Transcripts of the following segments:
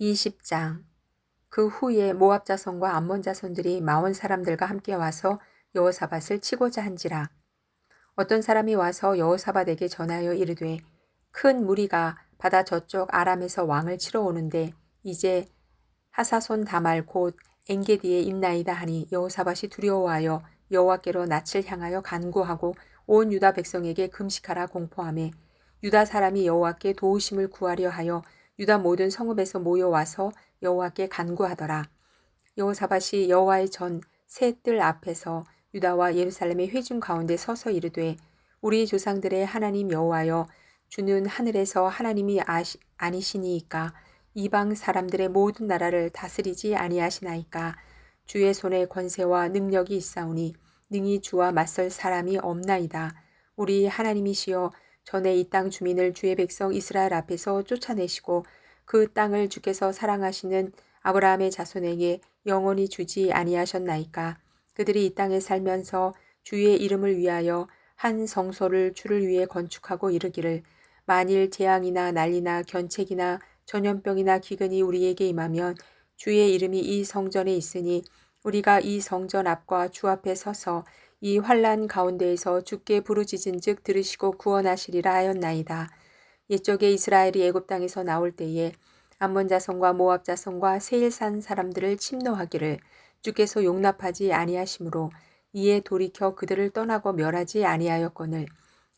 20장. 그 후에 모압 자손과 암몬 자손들이 마온 사람들과 함께 와서 여호사밧을 치고자 한지라. 어떤 사람이 와서 여호사밧에게 전하여 이르되 큰 무리가 바다 저쪽 아람에서 왕을 치러 오는데 이제 하사손 다말 곧 엔게디에 있나이다 하니 여호사밧이 두려워하여 여호와께로 낯을 향하여 간구하고 온 유다 백성에게 금식하라 공포함에 유다 사람이 여호와께 도우심을 구하려 하여 유다 모든 성읍에서 모여와서 여호와께 간구하더라. 여호사밧이 여호와의 전새뜰 앞에서 유다와 예루살렘의 회중 가운데 서서 이르되 우리 조상들의 하나님 여호와여 주는 하늘에서 하나님이 아시, 아니시니이까 이방 사람들의 모든 나라를 다스리지 아니하시나이까 주의 손에 권세와 능력이 있사오니 능히 주와 맞설 사람이 없나이다. 우리 하나님이시여 전에 이 땅 주민을 주의 백성 이스라엘 앞에서 쫓아내시고 그 땅을 주께서 사랑하시는 아브라함의 자손에게 영원히 주지 아니하셨나이까. 그들이 이 땅에 살면서 주의 이름을 위하여 한 성소를 주를 위해 건축하고 이르기를 만일 재앙이나 난리나 견책이나 전염병이나 기근이 우리에게 임하면 주의 이름이 이 성전에 있으니 우리가 이 성전 앞과 주 앞에 서서 이 환란 가운데에서 주께 부르짖은즉 들으시고 구원하시리라 하였나이다. 옛적에 이스라엘이 애굽 땅에서 나올 때에 암몬 자손과 모압 자손과 세일산 사람들을 침노하기를 주께서 용납하지 아니하심으로 이에 돌이켜 그들을 떠나고 멸하지 아니하였거늘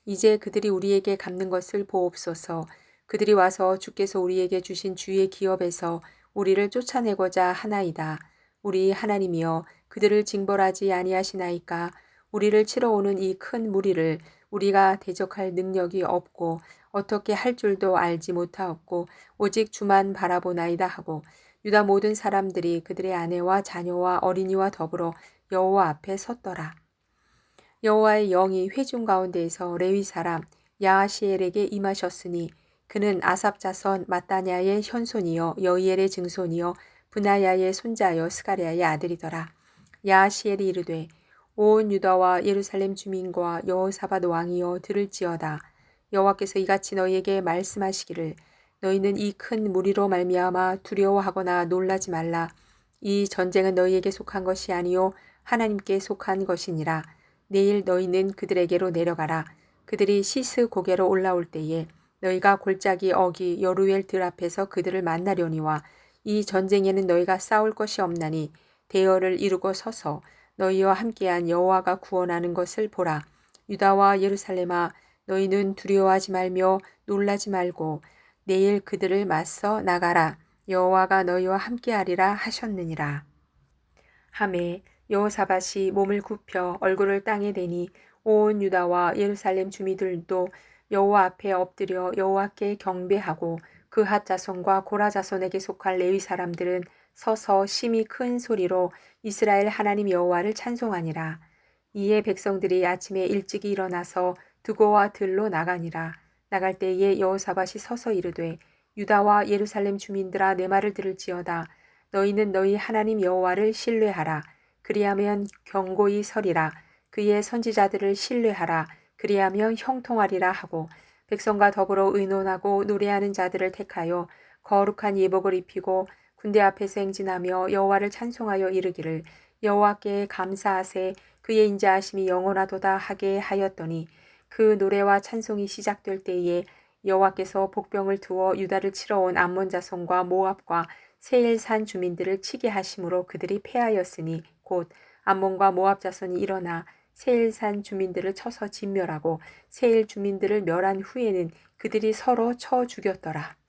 이제 그들이 우리에게 갚는 것을 보옵소서 그들이 와서 주께서 우리에게 주신 주의 기업에서 우리를 쫓아내고자 하나이다. 우리 하나님이여 그들을 징벌하지 아니하시나이까 우리를 치러 오는 이 큰 무리를 우리가 대적할 능력이 없고 어떻게 할 줄도 알지 못하였고 오직 주만 바라보나이다 하고 유다 모든 사람들이 그들의 아내와 자녀와 어린이와 더불어 여호와 앞에 섰더라. 여호와의 영이 회중 가운데에서 레위 사람 야하시엘에게 임하셨으니 그는 아삽 자손 마따냐의 현손이요 여이엘의 증손이요 분하야의 손자여 스가랴의 아들이더라. 야하시엘이 이르되 온 유다와 예루살렘 주민과 여호사밧 왕이여 들을지어다. 여호와께서 이같이 너희에게 말씀하시기를 너희는 이 큰 무리로 말미암아 두려워하거나 놀라지 말라. 이 전쟁은 너희에게 속한 것이 아니요 하나님께 속한 것이니라. 내일 너희는 그들에게로 내려가라. 그들이 시스 고개로 올라올 때에 너희가 골짜기 어기 여루엘 들 앞에서 그들을 만나려니와 이 전쟁에는 너희가 싸울 것이 없나니 대열을 이루고 서서 너희와 함께한 여호와가 구원하는 것을 보라. 유다와 예루살렘아 너희는 두려워하지 말며 놀라지 말고 내일 그들을 맞서 나가라. 여호와가 너희와 함께하리라 하셨느니라. 함에 여호사밧이 몸을 굽혀 얼굴을 땅에 대니 온 유다와 예루살렘 주민들도 여호와 앞에 엎드려 여호와께 경배하고 그핫 자손과 고라 자손에게 속할 레위 사람들은 서서 심히 큰 소리로 이스라엘 하나님 여호와를 찬송하니라. 이에 백성들이 아침에 일찍이 일어나서 두고와 들로 나가니라. 나갈 때에 여호사밧이 서서 이르되 유다와 예루살렘 주민들아 내 말을 들을지어다. 너희는 너희 하나님 여호와를 신뢰하라. 그리하면 경고히 서리라. 그의 선지자들을 신뢰하라. 그리하면 형통하리라 하고 백성과 더불어 의논하고 노래하는 자들을 택하여 거룩한 예복을 입히고 군대 앞에서 행진하며 여호와를 찬송하여 이르기를 여호와께 감사하세 그의 인자하심이 영원하도다 하게 하였더니 그 노래와 찬송이 시작될 때에 여호와께서 복병을 두어 유다를 치러 온 암몬 자손과 모압과 세일산 주민들을 치게 하심으로 그들이 패하였으니 곧 암몬과 모압 자손이 일어나 세일산 주민들을 쳐서 진멸하고 세일 주민들을 멸한 후에는 그들이 서로 쳐 죽였더라.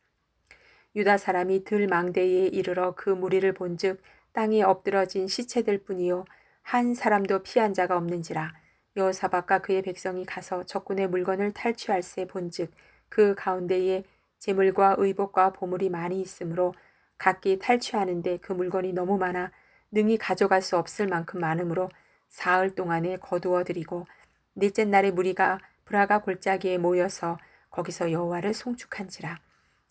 유다 사람이 들 망대에 이르러 그 무리를 본즉 땅에 엎드러진 시체들 뿐이요. 한 사람도 피한 자가 없는지라. 여호사박과 그의 백성이 가서 적군의 물건을 탈취할세 본즉 그 가운데에 재물과 의복과 보물이 많이 있으므로 각기 탈취하는데 그 물건이 너무 많아 능히 가져갈 수 없을 만큼 많으므로 사흘 동안에 거두어 드리고 넷째 날에 무리가 브라가 골짜기에 모여서 거기서 여호와를 송축한지라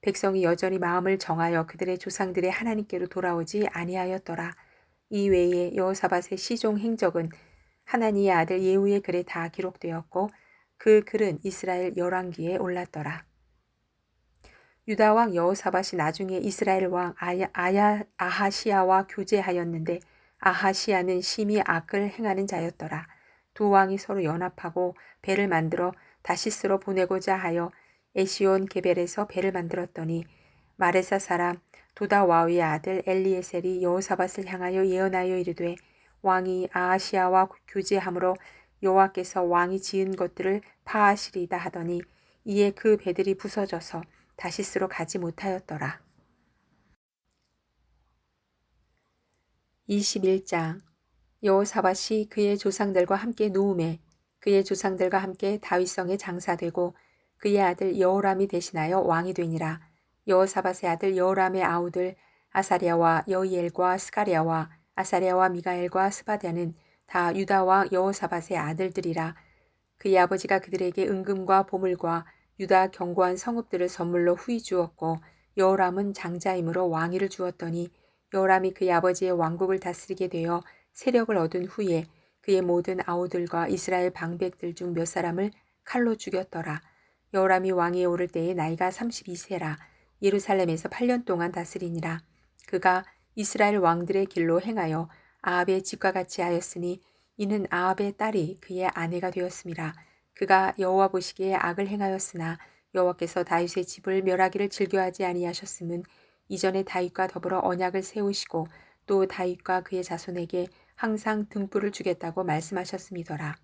백성이 여전히 마음을 정하여 그들의 조상들의 하나님께로 돌아오지 아니하였더라. 이 외에 여호사밧의 시종 행적은 하나니의 아들 예후의 글에 다 기록되었고 그 글은 이스라엘 열왕기에 올랐더라. 유다 왕 여호사밧이 나중에 이스라엘 왕 아야, 아야 아하시아와 교제하였는데 아하시아는 심히 악을 행하는 자였더라. 두 왕이 서로 연합하고 배를 만들어 다시스로 보내고자 하여 에시온 게벨에서 배를 만들었더니 마레사 사람 도다와의 아들 엘리에셀이 여호사밧을 향하여 예언하여 이르되 왕이 아하시아와 교제함으로 여호와께서 왕이 지은 것들을 파하시리다 하더니 이에 그 배들이 부서져서 다시스로 가지 못하였더라. 21장 여호사밧이 그의 조상들과 함께 누움에 그의 조상들과 함께 다윗성에 장사되고 그의 아들 여호람이 대신하여 왕이 되니라. 여호사밧의 아들 여호람의 아우들 아사리아와 여이엘과 스가리아와 아사리아와 미가엘과 스바디아는 다 유다와 여호사밧의 아들들이라. 그의 아버지가 그들에게 은금과 보물과 유다 견고한 성읍들을 선물로 후이 주었고 여호람은 장자이므로 왕위를 주었더니 여호람이 그의 아버지의 왕국을 다스리게 되어 세력을 얻은 후에 그의 모든 아우들과 이스라엘 방백들 중 몇 사람을 칼로 죽였더라. 여호람이 왕위에 오를 때의 나이가 32세라 예루살렘에서 8년 동안 다스리니라. 그가 이스라엘 왕들의 길로 행하여 아합의 집과 같이 하였으니 이는 아합의 딸이 그의 아내가 되었습니다. 그가 여호와 보시기에 악을 행하였으나 여호와께서 다윗의 집을 멸하기를 즐겨하지 아니하셨음은 이전에 다윗과 더불어 언약을 세우시고 또 다윗과 그의 자손에게 항상 등불을 주겠다고 말씀하셨음이더라.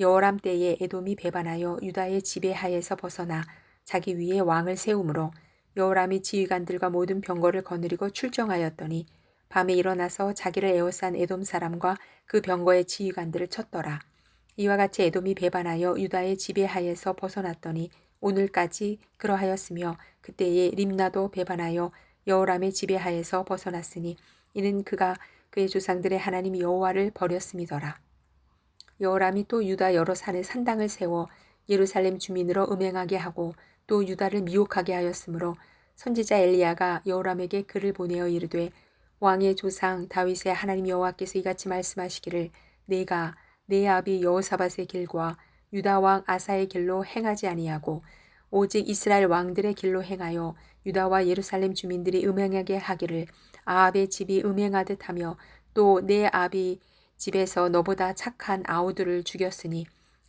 여호람 때에 에돔이 배반하여 유다의 지배하에서 벗어나 자기 위에 왕을 세우므로 여호람이 지휘관들과 모든 병거를 거느리고 출정하였더니 밤에 일어나서 자기를 에워싼 에돔 사람과 그 병거의 지휘관들을 쳤더라. 이와 같이 에돔이 배반하여 유다의 지배하에서 벗어났더니 오늘까지 그러하였으며 그때에 림나도 배반하여 여호람의 지배하에서 벗어났으니 이는 그가 그의 조상들의 하나님 여호와를 버렸음이더라. 여호람이 또 유다 여러 산에 산당을 세워 예루살렘 주민으로 음행하게 하고 또 유다를 미혹하게 하였으므로 선지자 엘리야가 여호람에게 글을 보내어 이르되 왕의 조상 다윗의 하나님 여호와께서 이같이 말씀하시기를 내가 내 아비 여호사밧의 길과 유다 왕 아사의 길로 행하지 아니하고 오직 이스라엘 왕들의 길로 행하여 유다와 예루살렘 주민들이 음행하게 하기를 아합의 집이 음행하듯 하며 또 내 아비 집에서 너보다 착한 아우들을 죽였으니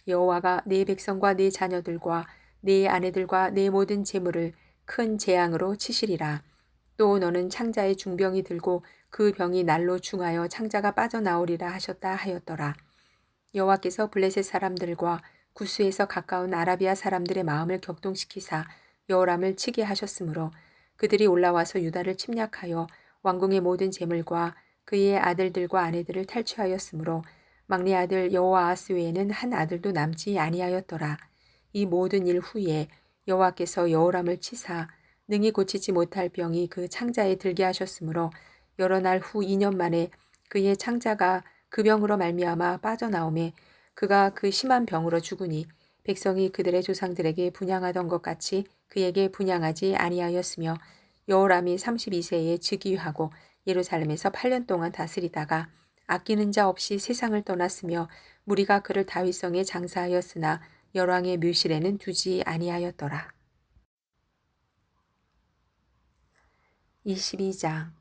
여호와가 내 백성과 내 자녀들과 내 아내들과 내 모든 재물을 큰 재앙으로 치시리라. 또 너는 창자의 중병이 들고 그 병이 날로 중하여 창자가 빠져나오리라 하셨다 하였더라. 여호와께서 블레셋 사람들과 구스에서 가까운 아라비아 사람들의 마음을 격동시키사 여호람을 치게 하셨으므로 그들이 올라와서 유다를 침략하여 왕궁의 모든 재물과 그의 아들들과 아내들을 탈취하였으므로 막내 아들 여호아스 외에는 한 아들도 남지 아니하였더라. 이 모든 일 후에 여호와께서 여호람을 치사 능히 고치지 못할 병이 그 창자에 들게 하셨으므로 여러 날 후 2년 만에 그의 창자가 그 병으로 말미암아 빠져나오매 그가 그 심한 병으로 죽으니 백성이 그들의 조상들에게 분양하던 것 같이 그에게 분양하지 아니하였으며 여호람이 32세에 즉위하고 예루살렘에서 8년 동안 다스리다가 아끼는 자 없이 세상을 떠났으며 무리가 그를 다윗성에 장사하였으나 열왕의 묘실에는 두지 아니하였더라. 22장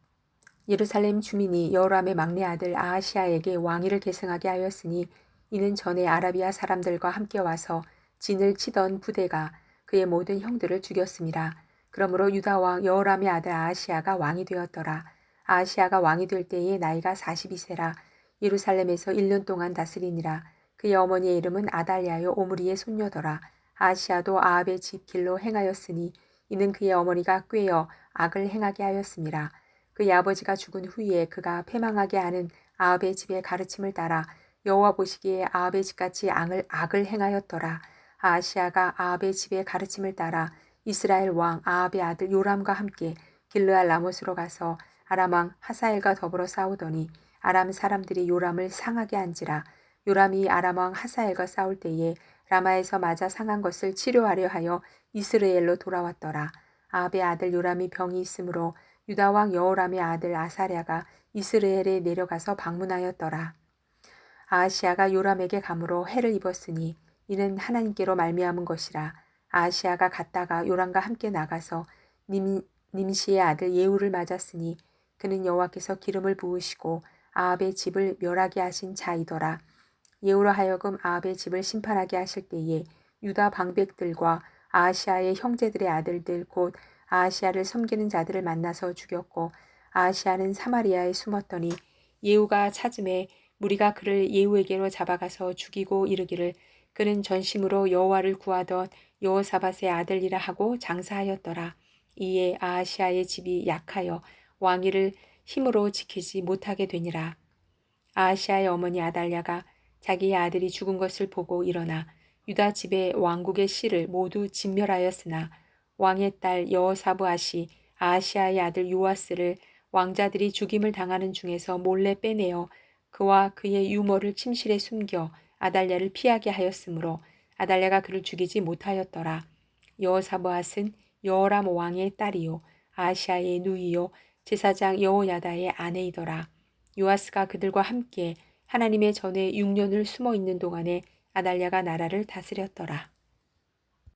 예루살렘 주민이 여호람의 막내 아들 아하시아에게 왕위를 계승하게 하였으니 이는 전에 아라비아 사람들과 함께 와서 진을 치던 부대가 그의 모든 형들을 죽였습니다. 그러므로 유다 왕 여호람의 아들 아하시아가 왕이 되었더라. 아시아가 왕이 될 때에 나이가 42세라 예루살렘에서 1년 동안 다스리니라. 그의 어머니의 이름은 아달랴요 오므리의 손녀더라. 아시아도 아합의 집 길로 행하였으니 이는 그의 어머니가 꾀어 악을 행하게 하였습니다. 그의 아버지가 죽은 후에 그가 패망하게 하는 아합의 집의 가르침을 따라 여호와 보시기에 아합의 집같이 악을, 악을 행하였더라. 아시아가 아합의 집의 가르침을 따라 이스라엘 왕 아합의 아들 요람과 함께 길르알 라못으로 가서 아람 왕 하사엘과 더불어 싸우더니 아람 사람들이 요람을 상하게 한지라 요람이 아람 왕 하사엘과 싸울 때에 라마에서 맞아 상한 것을 치료하려 하여 이스라엘로 돌아왔더라. 아합의 아들 요람이 병이 있으므로 유다 왕 여호람의 아들 아사랴가 이스라엘에 내려가서 방문하였더라. 아시아가 요람에게 감으로 해를 입었으니 이는 하나님께로 말미암은 것이라. 아시아가 갔다가 요람과 함께 나가서 님, 님시의 아들 예후를 맞았으니 그는 여호와께서 기름을 부으시고 아합의 집을 멸하게 하신 자이더라. 예후로 하여금 아합의 집을 심판하게 하실 때에 유다 방백들과 아시아의 형제들의 아들들 곧 아시아를 섬기는 자들을 만나서 죽였고 아시아는 사마리아에 숨었더니 예후가 찾음에 무리가 그를 예후에게로 잡아가서 죽이고 이르기를 그는 전심으로 여호와를 구하던 여호사밧의 아들이라 하고 장사하였더라. 이에 아시아의 집이 약하여 왕위를 힘으로 지키지 못하게 되니라. 아시아의 어머니 아달랴가 자기의 아들이 죽은 것을 보고 일어나 유다 집의 왕국의 씨를 모두 진멸하였으나 왕의 딸 여호사브앗이 아시아의 아들 요아스를 왕자들이 죽임을 당하는 중에서 몰래 빼내어 그와 그의 유모를 침실에 숨겨 아달랴를 피하게 하였으므로 아달랴가 그를 죽이지 못하였더라. 여호사브앗은 여호람 왕의 딸이요 아시아의 누이요 제사장 여호야다의 아내이더라. 요아스가 그들과 함께 하나님의 전에 6년을 숨어 있는 동안에 아달랴가 나라를 다스렸더라.